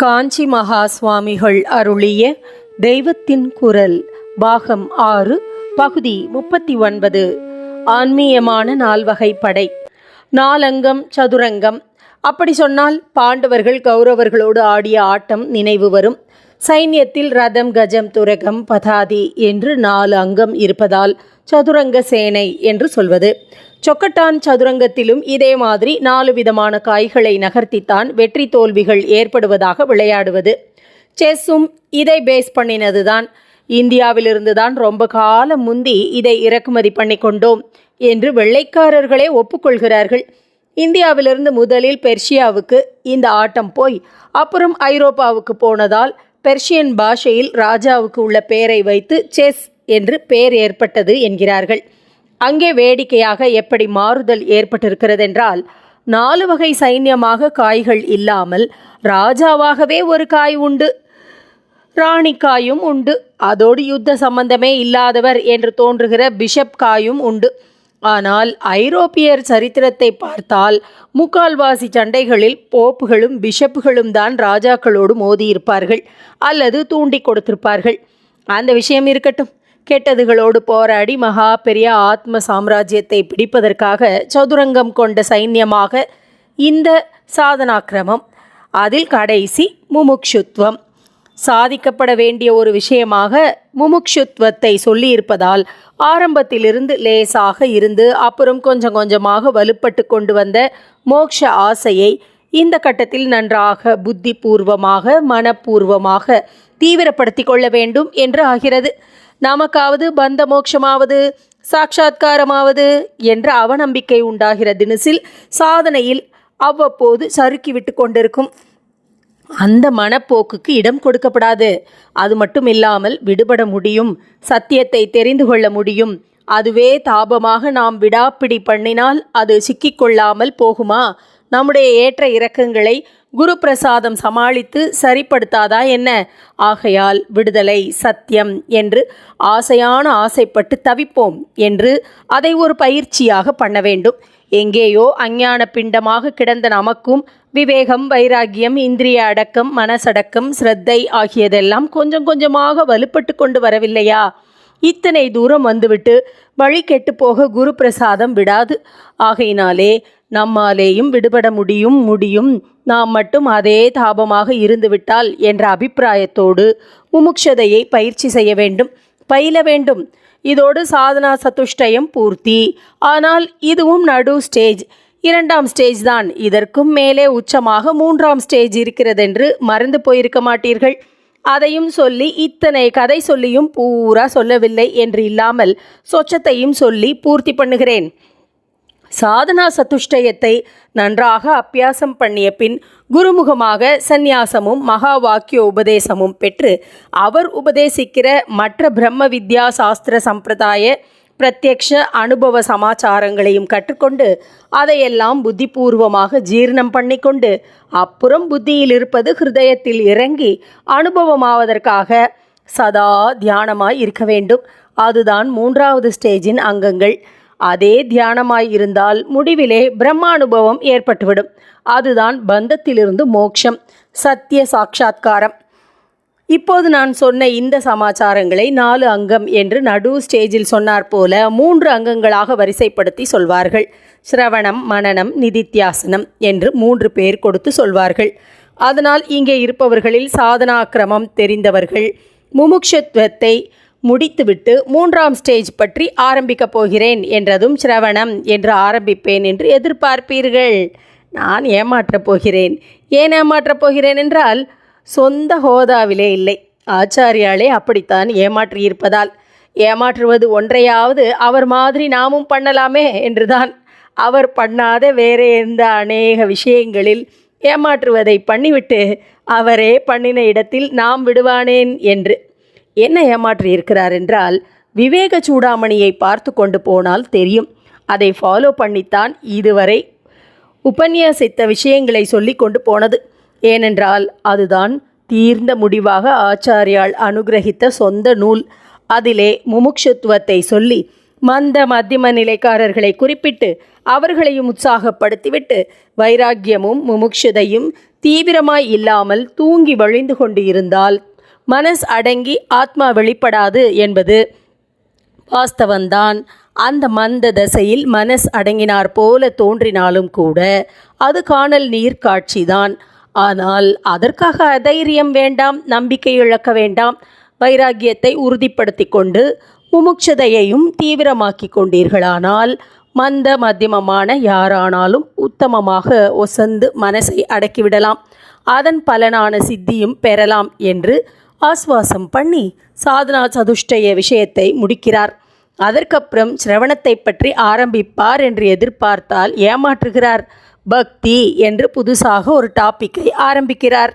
காஞ்சி மகா சுவாமிகள் அருளிய தெய்வத்தின் குரல் பாகம் ஆறு பகுதி முப்பத்தி ஒன்பது ஆன்மீயமான நால்வகை படை. நாலங்கம் சதுரங்கம். அப்படி சொன்னால் பாண்டவர்கள் கௌரவர்களோடு ஆடிய ஆட்டம் நினைவு வரும். சைன்யத்தில் ரதம் கஜம் துரகம் பதாதி என்று நாலு அங்கம் இருப்பதால் சதுரங்க சேனை என்று சொல்வது. சொக்கட்டான் சதுரங்கத்திலும் இதே மாதிரி நாலு விதமான காய்களை நகர்த்தித்தான் வெற்றி தோல்விகள் ஏற்படுவதாக விளையாடுவது. செஸ்ஸும் இதை பேஸ் பண்ணினதுதான். இந்தியாவிலிருந்து தான் ரொம்ப காலம் முந்தி இதை இறக்குமதி பண்ணி கொண்டோம் என்று வெள்ளைக்காரர்களே ஒப்புக்கொள்கிறார்கள். இந்தியாவிலிருந்து முதலில் பெர்ஷியாவுக்கு இந்த ஆட்டம் போய் அப்புறம் ஐரோப்பாவுக்கு போனதால் பெர்ஷியன் பாஷையில் ராஜாவுக்கு உள்ள பெயரை வைத்து செஸ் என்று பெயர் ஏற்பட்டது என்கிறார்கள். அங்கே வேடிக்கையாக எப்படி மாறுதல் ஏற்பட்டிருக்கிறதென்றால் நாலு வகை சைன்யமாக காய்கள் இல்லாமல் ராஜாவாகவே ஒரு காய் உண்டு. ராணிக்காயும் உண்டு. அதோடு யுத்த சம்பந்தமே இல்லாதவர் என்று தோன்றுகிற பிஷப் காயும் உண்டு. ஆனால் ஐரோப்பியர் சரித்திரத்தை பார்த்தால் முக்கால்வாசி சண்டைகளில் போப்புகளும் பிஷப்புகளும் தான் ராஜாக்களோடு மோதியிருப்பார்கள் அல்லது தூண்டி கொடுத்திருப்பார்கள். அந்த விஷயம் இருக்கட்டும். கெட்டதுகளோடு போராடி மகா பெரிய ஆத்ம சாம்ராஜ்யத்தை பிடிப்பதற்காக சதுரங்கம் கொண்ட சைன்யமாக இந்த சாதனாக்கிரமம் அதில் கடைசி முமுக்ஷுத்வம். சாதிக்கப்பட வேண்டிய ஒரு விஷயமாக முமுக்ஷுத்வத்தை சொல்லியிருப்பதால் ஆரம்பத்திலிருந்து லேசாக இருந்து அப்புறம் கொஞ்சம் கொஞ்சமாக வலுப்பட்டு கொண்டு வந்த மோக்ஷ ஆசையை இந்த கட்டத்தில் நன்றாக புத்தி பூர்வமாக மனப்பூர்வமாக தீவிரப்படுத்தி கொள்ள வேண்டும் என்று ஆகிறது. நமக்காவது பந்த மோட்சமாவது சாட்சாத்காரமாவது என்ற அவநம்பிக்கை உண்டாகிற தினசில் சாதனையில் அவ்வப்போது சறுக்கிவிட்டு கொண்டிருக்கும். அந்த மனப்போக்குக்கு இடம் கொடுக்கப்படாது. அது மட்டும் இல்லாமல் விடுபட முடியும். சத்தியத்தை தெரிந்து கொள்ள முடியும். அதுவே தாபமாக நாம் விடாப்பிடி பண்ணினால் அது சிக்கிக்கொள்ளாமல் போகுமா? நம்முடைய ஏற்ற இறக்கங்களை குரு பிரசாதம் சமாளித்து சரிப்படுத்தாதா என்ன? ஆகையால் விடுதலை சத்தியம் என்று ஆசையான ஆசைப்பட்டு தவிப்போம் என்று அதை ஒரு பயிற்சியாக பண்ண வேண்டும். எங்கேயோ அஞ்ஞான பிண்டமாக கிடந்த நமக்கும் விவேகம் வைராகியம் இந்திரிய அடக்கம் மனசடக்கம் ஸ்ரத்தை ஆகியதெல்லாம் கொஞ்சம் கொஞ்சமாக வலுப்பட்டு கொண்டு வரவில்லையா? இத்தனை தூரம் வந்துவிட்டு வழி கெட்டு போக குரு பிரசாதம் விடாது. ஆகையினாலே நம்மாலேயும் விடுபட முடியும் முடியும். நாம் மட்டும் அதே தாபமாக இருந்துவிட்டால் என்ற அபிப்பிராயத்தோடு முமுக்ஷதையை பயிற்சி செய்ய வேண்டும். பயில வேண்டும். இதோடு சாதனா சதுஷ்டயம் பூர்த்தி. ஆனால் இதுவும் நடு ஸ்டேஜ். இரண்டாம் ஸ்டேஜ் தான். இதற்கும் மேலே உச்சமாக மூன்றாம் ஸ்டேஜ் இருக்கிறதென்று மறந்து போயிருக்க மாட்டீர்கள். அதையும் சொல்லி இத்தனை கதை சொல்லியும் பூரா சொல்லவில்லை என்று இல்லாமல் சொச்சத்தையும் சொல்லி பூர்த்தி பண்ணுகிறேன். சாதனா சதுஷ்டயத்தை நன்றாக அபியாசம் பண்ணிய பின் குருமுகமாக சந்நியாசமும் மகா வாக்கிய உபதேசமும் பெற்று அவர் உபதேசிக்கிற மற்ற பிரம்ம வித்யா சாஸ்திர சம்பிரதாய பிரத்யக்ஷ அனுபவ சமாச்சாரங்களையும் கற்றுக்கொண்டு அதையெல்லாம் புத்திபூர்வமாக ஜீர்ணம் பண்ணிக்கொண்டு அப்புறம் புத்தியில் இருப்பது ஹிருதயத்தில் இறங்கி அனுபவமாவதற்காக சதா தியானமாய் இருக்க வேண்டும். அதுதான் மூன்றாவது ஸ்டேஜின் அங்கங்கள். அதே தியானமாய் இருந்தால் முடிவிலே பிரம்மானுபவம் ஏற்பட்டுவிடும். அதுதான் பந்தத்திலிருந்து மோட்சம் சத்திய சாட்சா்காரம் இப்போது நான் சொன்ன இந்த சமாச்சாரங்களை நாலு அங்கம் என்று நடு ஸ்டேஜில் சொன்னார் போல மூன்று அங்கங்களாக வரிசைப்படுத்தி சொல்வார்கள். சிரவணம் மனனம் நிதித்தியாசனம் என்று மூன்று பேர் கொடுத்து சொல்வார்கள். அதனால் இங்கே இருப்பவர்களில் சாதனாக்கிரமம் தெரிந்தவர்கள். முமுட்சத்துவத்தை முடித்துவிட்டு மூன்றாம் ஸ்டேஜ் பற்றி ஆரம்பிக்கப் போகிறேன் என்றதும் சிரவணம் என்று ஆரம்பிப்பேன் என்று எதிர்பார்ப்பீர்கள். நான் ஏமாற்றப் போகிறேன். ஏன் ஏமாற்றப் போகிறேன் என்றால் சொந்த ஹோதாவிலே இல்லை. ஆச்சாரியாலே அப்படித்தான் ஏமாற்றியிருப்பதால். ஏமாற்றுவது ஒன்றையாவது அவர் மாதிரி நாமும் பண்ணலாமே என்றுதான். அவர் பண்ணாத வேற எந்த அநேக விஷயங்களில் ஏமாற்றுவதை பண்ணிவிட்டு அவரே பண்ணின இடத்தில் நாம் விடுவானேன் என்று. என்ன ஏமாற்றி இருக்கிறார் என்றால் விவேக சூடாமணியை பார்த்து கொண்டு போனால் தெரியும். அதை ஃபாலோ பண்ணித்தான் இதுவரை உபன்யாசித்த விஷயங்களை சொல்லி கொண்டு போனது. ஏனென்றால் அதுதான் தீர்ந்த முடிவாக ஆச்சாரியால் அனுகிரகித்த சொந்த நூல். அதிலே முமுட்சுத்துவத்தை சொல்லி மந்த மத்தியம நிலைக்காரர்களை குறிப்பிட்டு அவர்களையும் உற்சாகப்படுத்திவிட்டு வைராக்கியமும் முமுட்சுதையும் தீவிரமாய் இல்லாமல் தூங்கி வழிந்து கொண்டு இருந்தால் மனஸ் அடங்கி ஆத்மா வெளிப்படாது என்பது வாஸ்தவந்தான் அந்த மந்த தசையில் மனஸ் அடங்கினார் போல தோன்றினாலும் கூட அது காணல் நீர் காட்சிதான். ஆனால் அதற்காக அதைரியம் வேண்டாம் நம்பிக்கை இழக்க வேண்டாம். வைராக்கியத்தை உறுதிப்படுத்தி கொண்டு முமுட்சதையையும் தீவிரமாக்கி கொண்டீர்களானால் மந்த மத்தியமமான யாரானாலும் உத்தமமாக ஒசந்து மனசை அடக்கிவிடலாம். அதன் பலனான சித்தியும் பெறலாம் என்று ஆஸ்வாசம் பண்ணி சாதனா சதுஷ்டய விஷயத்தை முடிக்கிறார். அதற்கப்புறம் சிரவணத்தை பற்றி ஆரம்பிப்பார் என்று எதிர்பார்த்தால் ஏமாற்றுகிறார். பக்தி என்று புதுசாக ஒரு டாப்பிக்கை ஆரம்பிக்கிறார்.